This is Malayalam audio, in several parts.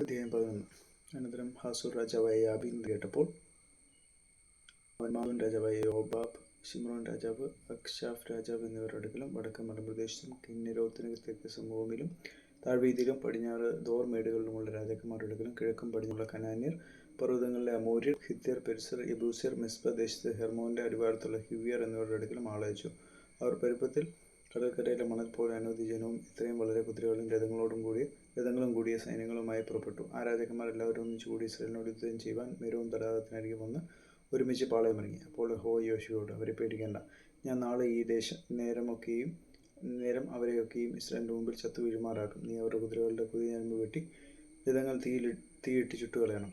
അധ്യായം പതിനൊന്ന്. അനന്തരം ഹാസൂർ രാജാവായ യാബീൻ കേട്ടപ്പോൾ അവൻമാവൻ രാജാവായ യോബാബ് ഷിമ്രോൻ രാജാവ് അക്ഷാഫ് രാജാവ് എന്നിവരുടെ അടുക്കലും വടക്കൻ മലപ്രദേശത്തും കിന്നരോത്തിന് തെക്ക് സമൂഹമിലും താഴ്വീതിയിലും പടിഞ്ഞാറ് ദോർ മേടുകളിലുമുള്ള രാജാക്കന്മാരുടെ അടുക്കലും കിഴക്കും പടിഞ്ഞുള്ള കനാന്യർ പർവതങ്ങളിലെ അമൂര്യർ ഹിത്യർ പെരിസർ യബൂസിയർ മിസ്ബ ദേശത്ത് ഹെർമോന്റെ അടിവാരത്തുള്ള ഹിവിയർ എന്നിവരുടെ അടുക്കലും ആളയച്ചു. അവർ പെരുപ്പത്തിൽ കടൽക്കരയിലെ മണൽ പോലെ അനവധി ജനവും ഇത്രയും വളരെ കുതിരകളും രഥങ്ങളോടും കൂടി രഥങ്ങളും കൂടിയ സൈന്യങ്ങളുമായി പുറപ്പെട്ടു. ആ ഒന്നിച്ചു കൂടി ഇസ്രയേലിനോട് യുദ്ധം ചെയ്യുവാൻ മേരവും തടാകത്തിനരികെ വന്ന് ഒരുമിച്ച് പാളയമിറങ്ങി അപ്പോൾ ഹോ യോശുവോട് അവരെ പേടിക്കേണ്ട. ഞാൻ നാളെ ഈ ദേശം നേരമൊക്കെയും നേരം അവരെയൊക്കെയും ഇസ്രായേലിന്റെ മുമ്പിൽ ചത്തു വീഴുമാറാക്കും. നീ അവരുടെ കുതിരകളുടെ കുതിരഞ്ഞരമ്പ് വെട്ടി രഥങ്ങൾ തീയിൽ തീയിട്ട് ചുട്ടുകളയണം.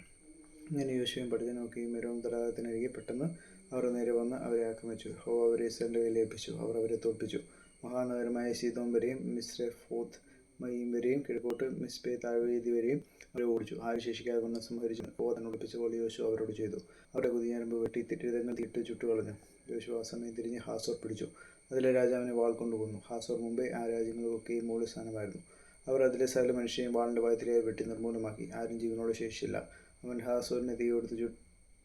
ഇങ്ങനെ യോശുവും പഠിതനൊക്കെയും മേരവും തടാകത്തിനരികെ പെട്ടെന്ന് അവർ നേരെ വന്ന് അവരെ ആക്രമിച്ചു. ഹോ അവരെ ഇസ്രായേലിന്റെ കയ്യിൽ ഏൽപ്പിച്ചു. അവർ അവരെ തോൽപ്പിച്ചു. മഹാനഗരമായ സീതോം വരെയും മിസ്രഫോത്ത് മയീം വരെയും കിഴക്കോട്ട് മിസ്ബെ താഴ്വേദി വരെയും അവരെ ഓടിച്ചു. ആരും ശേഷിക്കാതെ സംഹരിച്ചു ഹോ ഒളിപ്പിച്ച ഒളിപ്പിച്ചപ്പോൾ യോശു അവരോട് ചെയ്തു. അവരുടെ കുതിഞ്ഞരമ്പ് വെട്ടി തിരിതങ്ങൾ തീട്ട് ചുട്ടുകളഞ്ഞു. യോശു ആ സമയം തിരിഞ്ഞ് ഹാസോർ പിടിച്ചു. അതിലെ രാജാവിനെ വാൾ കൊണ്ടുപോന്നു ഹാസോർ മുമ്പേ ആ രാജ്യങ്ങൾക്കൊക്കെയും മൂല സ്ഥാനമായിരുന്നു. അവർ അതിലെ സകല മനുഷ്യനെയും വാളിന്റെ വയത്തിലായി വെട്ടി നിർമൂലമാക്കി ആരും ജീവനോട് ശേഷിച്ചില്ല. അവൻ ഹാസോറിനെ തീ കൊടുത്ത് ചു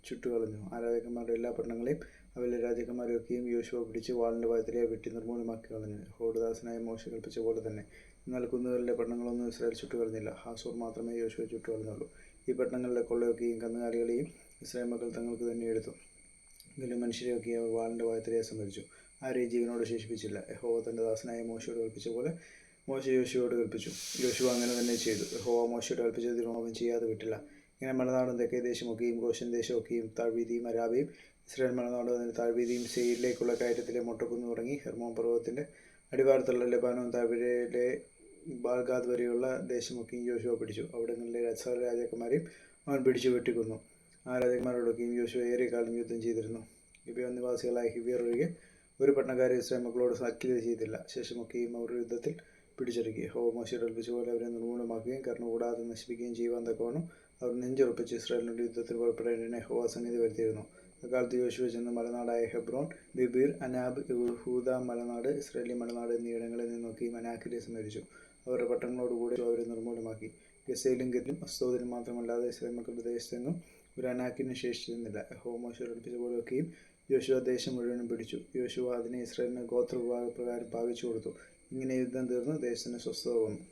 ചുട്ടുകളഞ്ഞു. ആരാധകന്മാരുടെ എല്ലാ പട്ടണങ്ങളെയും അവരിലെ രാജാക്കന്മാരെയൊക്കെയും യോശുവ പിടിച്ച് വാളിന്റെ വയത്തിലെ വെട്ടി നിർമൂലമാക്കി കളഞ്ഞു. ഹോഡദാസനായ മോശ കൽപ്പിച്ച പോലെ തന്നെ. എന്നാൽ കുന്നുകളിലെ പട്ടണങ്ങളൊന്നും ഇസ്രായേൽ ചുട്ടുകളഞ്ഞില്ല. ഹാസൂർ മാത്രമേ യോശുവ ചുട്ടുകളഞ്ഞുള്ളൂ. ഈ പട്ടണങ്ങളിലെ കൊള്ളയൊക്കെയും കന്നുകാലികളെയും ഇസ്രായേൽ മക്കൾ തങ്ങൾക്ക് തന്നെ എടുത്തു. എങ്കിലും മനുഷ്യരെയൊക്കെ അവർ വാളിന്റെ വായത്തിലെ സംഭരിച്ചു ആരെയും ജീവനോട് ശേഷിപ്പിച്ചില്ല. യഹോവ തന്റെ ദാസനായ മോശയോട് കൽപ്പിച്ച പോലെ മോശ യോശുവോട് കൽപ്പിച്ചു. യോശുവ അങ്ങനെ തന്നെ ചെയ്തു. യഹോവ മോശയോട് കൽപ്പിച്ചതിനും അവൻ ചെയ്യാതെ വിട്ടില്ല. ഇങ്ങനെ മലനാടും തെക്കേ ദേശമൊക്കെയും ഗോഷൻ ദേശമൊക്കെയും താഴ്വീതിയും അരാബയും ഇസ്രായേൽ മലനാട് അതിന്റെ താഴ്വീതിയും സെയിലിലേക്കുള്ള കയറ്റത്തിലെ മൊട്ടക്കുന്ന് തുടങ്ങി ഹെർമോൻ പർവതത്തിന്റെ അടിവാരത്തുള്ള ലബാനോൻ താഴ്വരയിലെ ബാൽഗാദ് വരെയുള്ള ദേശമൊക്കെയും യോശുവ പിടിച്ചു. അവിടങ്ങളിലെ രസാല രാജാക്കന്മാരെയും അവൻ പിടിച്ചു വെട്ടിക്കൊന്നു ആ രാജാക്കന്മാരോടൊക്കെയും യോശുവ ഏറെ കാലം യുദ്ധം ചെയ്തിരുന്നു. ഇപ്പോൾ നിവാസികളായ ഹിബിയർ ഒഴികെ ഒരു പട്ടണക്കാരെ ഇസ്രായേൽ മക്കളോട് സഖ്യത ചെയ്തില്ല. ശേഷമൊക്കെയും അവർ യുദ്ധത്തിൽ പിടിച്ചെടുക്കി. ഹോമോശിയുടെ പോലെ അവരെ നിർമൂലമാക്കുകയും കർണ കൂടാതെ നശിപ്പിക്കുകയും ചെയ്യുവാൻ തക്കവണ്ണം അവർ നെഞ്ചുറപ്പിച്ച് ഇസ്രായേലിനോട് യുദ്ധത്തിൽ പുറപ്പെടേണ്ടതിനെ ഹോവ സന്നിധി വരുത്തിയിരുന്നു. അക്കാലത്ത് യോശുവ ചെന്ന് മലനാടായ ഹെബ്രോൺ ബിബീർ അനാബ് ഹൂദ മലനാട് ഇസ്രായേലി മലനാട് എന്നീയിടങ്ങളിൽ നിന്നൊക്കെ മനാക്കിലെ സംഹരിച്ചു അവരുടെ പട്ടണങ്ങളോടുകൂടി അവരെ നിർമ്മൂലമാക്കി. ഗസയിലും ഗതിലും അസ്തോതിലും മാത്രമല്ലാതെ ഇസ്രായേൽ മക്കളുടെ ദേശത്തെങ്ങും ഒരു അനാക്കിനും ശേഷിച്ചിരുന്നില്ല. ഹോമോശ അടുപ്പിച്ച പോലെയൊക്കെയും യോശുവ ദേശം മുഴുവനും പിടിച്ചു. യോശുവ അതിനെ ഇസ്രായേലിന് ഗോത്രവിഭാഗപ്രകാരം പാവിച്ചു കൊടുത്തു. ഇങ്ങനെ യുദ്ധം തീർന്ന് ദേശത്തിന് സ്വസ്ഥത വന്നു.